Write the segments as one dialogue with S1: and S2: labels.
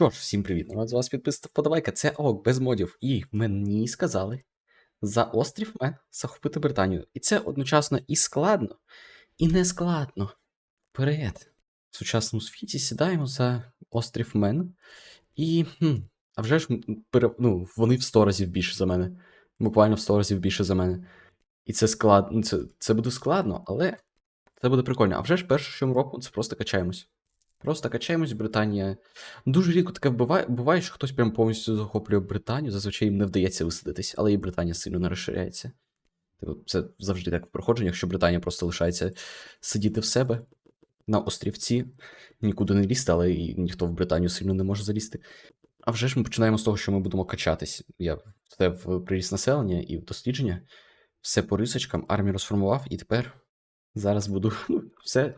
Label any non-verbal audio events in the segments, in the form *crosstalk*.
S1: Що ж, всім привіт. Рад з вас підписати подавайка. Це ок, без модів. І мені сказали за острів Мен захопити Британію. І це одночасно і складно, і не складно. Вперед. В сучасному світі сідаємо за острів Мен. І. Хм, а вже ж ну, вони в 100 разів більше за мене. Буквально в 100 разів більше за мене. І це складно. Це, це буде складно, але це буде прикольно. А вже ж перше, що ми робимо, це просто качаємось. Просто качаємось, Британія. Дуже рідко таке буває, буває, що хтось прям повністю захоплює Британію, зазвичай їм не вдається висадитись, але і Британія сильно не розширяється. Типу, це завжди так в проходженнях, що Британія просто лишається сидіти в себе на острівці, нікуди не лізти, але і ніхто в Британію сильно не може залізти. А вже ж ми починаємо з того, що ми будемо качатись. Я все в приріст населення і в дослідження, все по рисочкам, армію розформував, і тепер зараз буду ну, все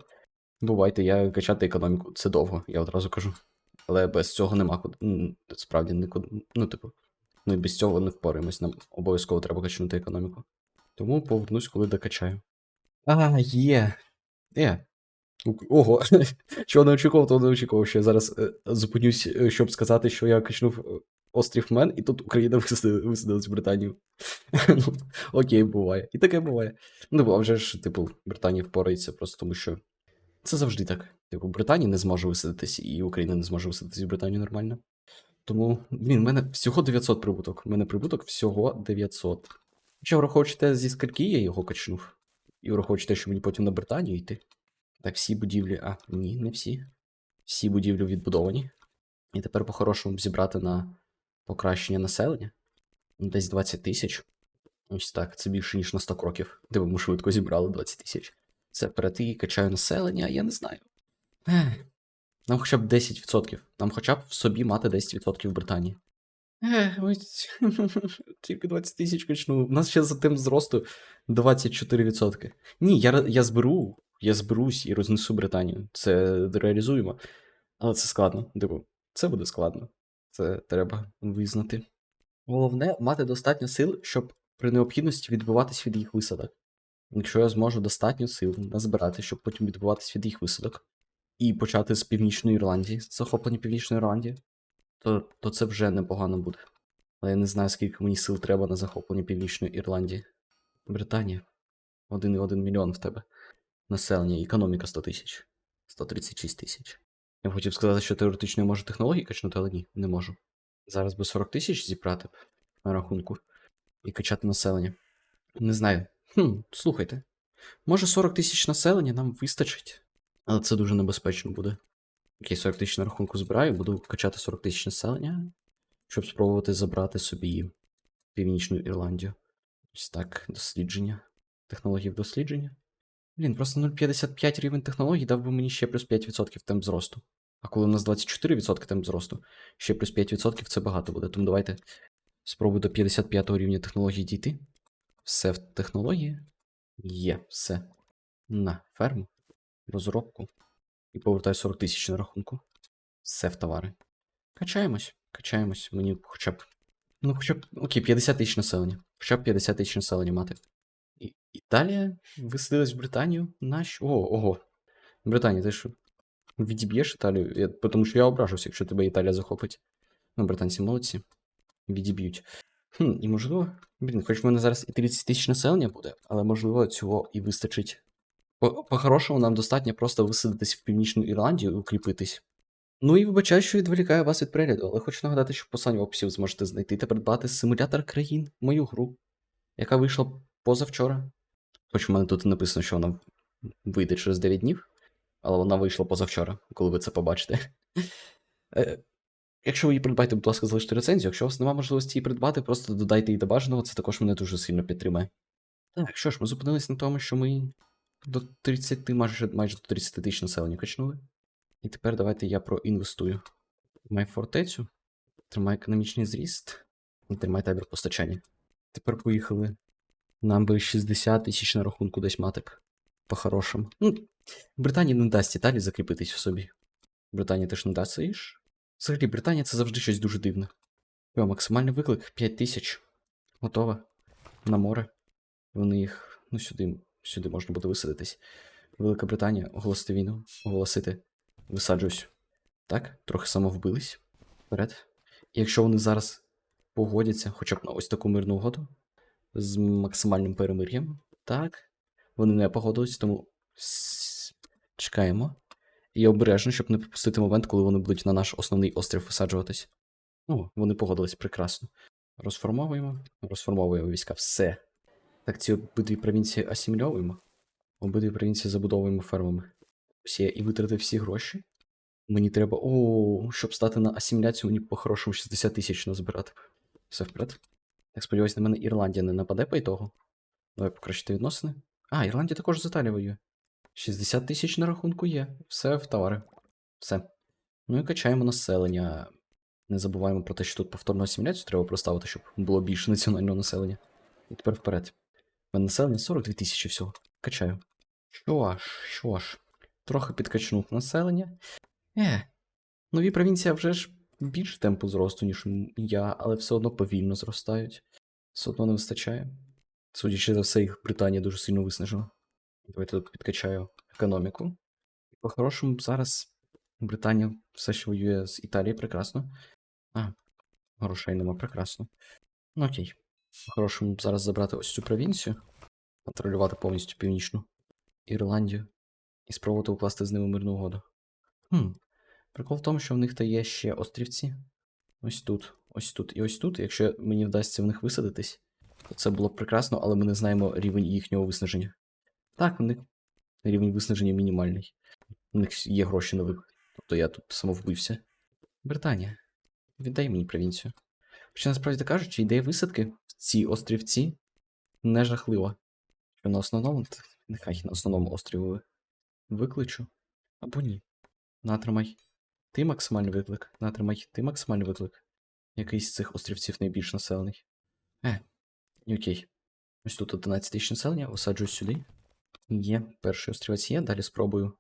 S1: Бувайте, я качати економіку. Це довго, я одразу кажу. Але без цього нема куди. Справді нікуди. Ну, типу, ми без цього не впораємось. Нам обов'язково треба качнути економіку. Тому повернусь, коли докачаю. А, є. Ук- Ого, *laughs* чого не очікував, то не очікував, що я зараз е, зупинюсь, е, щоб сказати, що я качнув е, острів Мен, і тут Україна *laughs* висадила- висадилась в Британію. *laughs* Ну, Окей, буває. І таке буває. Ну, а вже ж, типу, Британія впорається просто тому, що це завжди так. Типу, Британія не зможе висадитись, і Україна не зможе висадитись в Британію нормально. Тому, блін, в мене всього 900 прибуток. У мене прибуток всього 900. Хоча враховуючи зі скільки я його качнув, і враховуючи те, що мені потім на Британію йти. Так, всі будівлі. А, ні, не всі. Всі будівлі відбудовані. І тепер по-хорошому зібрати на покращення населення. Десь 20 тисяч. Ось так, це більше, ніж на 100 кроків. Де ми швидко зібрали 20 тисяч. Це перейти, качаю населення, я не знаю. Ех, Нам хоча б 10%. Нам хоча б в собі мати 10% в Британії. *laughs* Тільки 20 тисяч качну. У нас ще за тим зросту 24%. Ні, я, я зберу, я зберусь і рознесу Британію. Це реалізуємо. Але це складно. Типу, це буде складно. Це треба визнати. Головне мати достатньо сил, щоб при необхідності відбиватись від їх висадок. Якщо я зможу достатньо сил назбирати, щоб потім відбуватись від їх висадок, і почати з Північної Ірландії, з захоплення Північної Ірландії, то, то це вже непогано буде. Але я не знаю, скільки мені сил треба на захоплення Північної Ірландії. Британія. 1,1 мільйон в тебе. Населення, економіка 100 тисяч. 136 тисяч. Я б хотів сказати, що теоретично я можу технології качнути, але ні, не можу. Зараз би 40 тисяч зібрати на рахунку і качати населення. Не знаю. Хм, слухайте. Може 40 тисяч населення нам вистачить, але це дуже небезпечно буде. Окей, 40 тисяч на рахунку збираю, буду качати 40 тисяч населення, щоб спробувати забрати собі Північну Ірландію. Ось так, дослідження. Технології дослідження. Блін, просто 0,55 рівень технологій дав би мені ще плюс 5% темп зросту. А коли у нас 24% темп зросту, ще плюс 5% це багато буде. Тому давайте спробую до 55 рівня технологій дійти. Все в технології. Є, все. На ферму, розробку. І повертаю 40 тисяч на рахунку. Все в товари. Качаємось, качаємось. Мені хоча б. Ну, хоча б. Окей, 50 тисяч населення. Хоча б 50 тисяч населення мати. І, Італія висадилась в Британію. Наш. О, ого. Британія, ти що? Відіб'єш Італію? Я, тому що я ображуся, якщо тебе Італія захопить. Ну, британці молодці. Відіб'ють. Хм, і можливо. Блін, хоч в мене зараз і 30 тисяч населення буде, але можливо цього і вистачить. По- По-хорошому нам достатньо просто висадитись в Північну Ірландію і укріпитись. Ну і вибачаю, що відволікаю вас від перегляду, але хочу нагадати, що в посиланні в описі ви зможете знайти та придбати симулятор країн, мою гру, яка вийшла позавчора. Хоч в мене тут написано, що вона вийде через 9 днів, але вона вийшла позавчора, коли ви це побачите. Якщо ви її придбаєте, будь ласка, залиште рецензію. Якщо у вас немає можливості її придбати, просто додайте її до бажаного, це також мене дуже сильно підтримає. Так, що ж, ми зупинились на тому, що ми до 30, майже, майже до 30 тисяч населення качнули. І тепер давайте я проінвестую. Маю фортецю, тримаю економічний зріст і тримаю табір постачання. Тепер поїхали. Нам би 60 тисяч на рахунку десь мати б. По-хорошому. Ну, Британія не дасть Італії закріпитись в собі. Британія теж не дасть, ж. Взагалі, Британія це завжди щось дуже дивне. Йо, максимальний виклик 5 тисяч. Готова. На море. Вони їх. Ну, сюди, сюди можна буде висадитись. Велика Британія, оголосити війну, оголосити. Висаджуюсь. Так, трохи самовбились. Вперед. І якщо вони зараз погодяться хоча б на ось таку мирну угоду з максимальним перемир'ям, так, вони не погодились, тому чекаємо. І обережно, щоб не пропустити момент, коли вони будуть на наш основний острів висаджуватись. Ну, вони погодились прекрасно. Розформовуємо, розформовуємо війська. Все. Так, ці обидві провінції асимільовуємо. Обидві провінції забудовуємо фермами. Я і витратив всі гроші. Мені треба. О, щоб стати на асиміляцію, мені по-хорошому 60 тисяч назбирати. Все вперед. Так, сподіваюсь, на мене Ірландія не нападе по ітогу. Давай покращити відносини. А, Ірландія також з Італією. 60 тисяч на рахунку є. Все в товари. Все. Ну і качаємо населення. Не забуваємо про те, що тут повторну асиміляцію треба проставити, щоб було більше національного населення. І тепер вперед. Мене населення 42 тисячі всього. Качаю. Що ж, що ж. Трохи підкачнув населення. Е, нові провінції вже ж більш темпу зросту, ніж я, але все одно повільно зростають. Все одно не вистачає. Судячи за все, їх Британія дуже сильно виснажила. Давайте тут підкачаю економіку. По-хорошому, зараз Британія все ще воює з Італією прекрасно. А, грошей нема прекрасно. Ну окей. По-хорошому зараз забрати ось цю провінцію, контролювати повністю північну Ірландію і спробувати укласти з ними мирну угоду. Хм. Прикол в тому, що в них то є ще острівці. Ось тут, ось тут і ось тут. Якщо мені вдасться в них висадитись, то це було б прекрасно, але ми не знаємо рівень їхнього виснаження. Так, у них рівень виснаження мінімальний. У них є гроші на вибір. Тобто я тут самовбився. Британія, віддай мені провінцію. Хоча насправді кажучи, ідея висадки в ці острівці не жахлива. Що на основному, нехай на основному острові викличу. Або ні. Натримай. Ти максимальний виклик. Натримай, ти максимальний виклик. Який з цих острівців найбільш населений? Е, окей. Ось тут 11 тисяч населення, висаджую сюди. Є, перший острівець є, далі спробую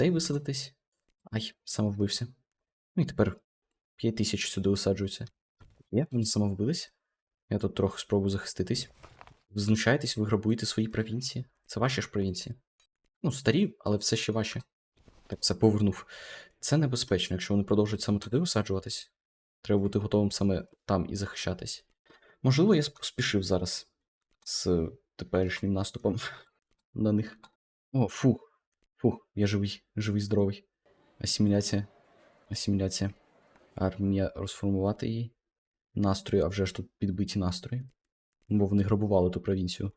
S1: цей висадитись. Ай, самовбився. Ну і тепер 5 тисяч сюди висаджуються. Є, вони самовбились. Я тут трохи спробую захиститись. Знущаєтесь, ви грабуєте свої провінції. Це ваші ж провінції. Ну, старі, але все ще ваші. Так, все повернув. Це небезпечно, якщо вони продовжують саме туди висаджуватись. Треба бути готовим саме там і захищатись. Можливо, я поспішив зараз з теперішнім наступом на них. О, фух. Фух, я живий, живий, здоровий. Асиміляція. Асиміляція. Армія розформувати її. Настрої, а вже ж тут підбиті настрої. Бо вони грабували ту провінцію.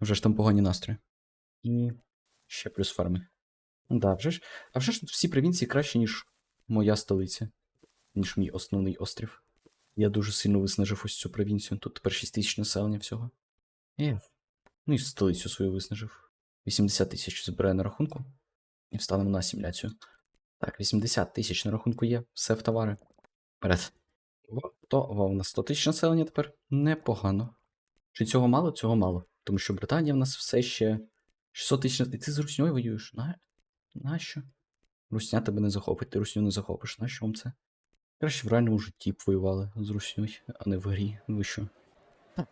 S1: Вже ж там погані настрої. І ще плюс фарми. Да, вже ж. А вже ж тут всі провінції краще, ніж моя столиця, ніж мій основний острів. Я дуже сильно виснажив ось цю провінцію. Тут тепер 6 тисяч населення всього. Е. Ну і столицю свою виснажив. 80 тисяч збираю на рахунку. І встанемо на асиміляцію. Так, 80 тисяч на рахунку є, все в товари. Вперед. Готово. У нас 100 тисяч населення тепер. Непогано. Чи цього мало? Цього мало. Тому що Британія в нас все ще 600 тисяч. І ти з Русньою воюєш? На... Нащо? Русня тебе не захопить, ти Русню не захопиш. Нащо вам це? Краще в реальному житті б воювали з Русньою, а не в грі. Ви що? Так.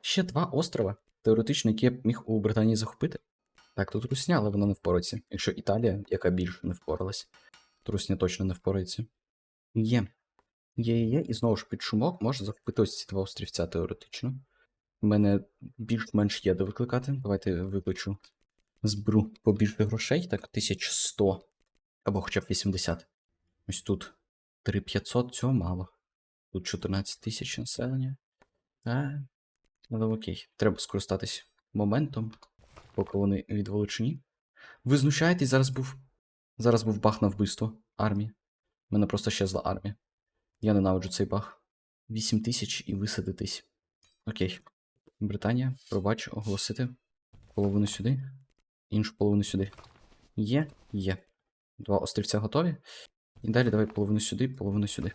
S1: Ще два острова, теоретично, які я б міг у Британії захопити. Так, тут Русня, але вона не впорається. Якщо Італія, яка більше не впоралась, то Русня точно не впорається. Є. Є, є, є, і знову ж під шумок може захопити ось ці два острівця теоретично. У мене більш-менш є де викликати. Давайте викличу. Зберу побільше грошей, так, 1100. Або хоча б 80. Ось тут 3500, цього мало. Тут 14 тисяч населення. А, але окей. Треба скористатись моментом, поки вони відволечені. Ви знущаєтесь, зараз був. Зараз був баг на вбивство армії. У мене просто щезла армія. Я ненавиджу цей баг. 8 тисяч і висадитись. Окей. Британія, пробач, оголосити. Половину сюди, іншу половину сюди. Є, є. Два острівця готові. І далі давай половину сюди, половину сюди.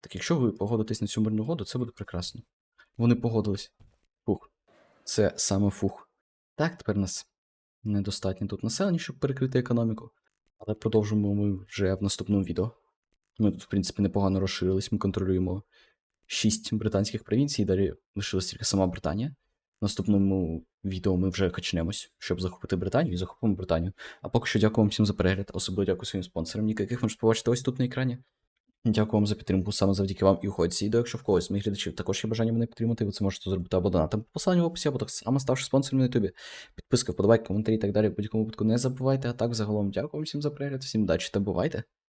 S1: Так якщо ви погодитесь на цю мирну угоду, це буде прекрасно. Вони погодились. Це саме фух. Так, тепер нас недостатньо тут населення, щоб перекрити економіку. Але продовжимо ми вже в наступному відео. Ми тут, в принципі, непогано розширились, ми контролюємо 6 британських провінцій, далі лишилась тільки сама Британія. В наступному відео ми вже качнемось, щоб захопити Британію і захопимо Британію. А поки що дякую вам всім за перегляд, особливо дякую своїм спонсорам, яких можете побачити ось тут на екрані. Дякую вам за підтримку. Саме завдяки вам і уходить відео. Якщо в когось з моїх глядачів також є бажання мене підтримати, ви це можете зробити або донатом по посиланню в описі, або так само ставши спонсором на ютубі. Підписка, вподобайки, коментарі і так далі. В будь-якому випадку не забувайте. А так, загалом, дякую всім за перегляд, всім удачі та бувайте.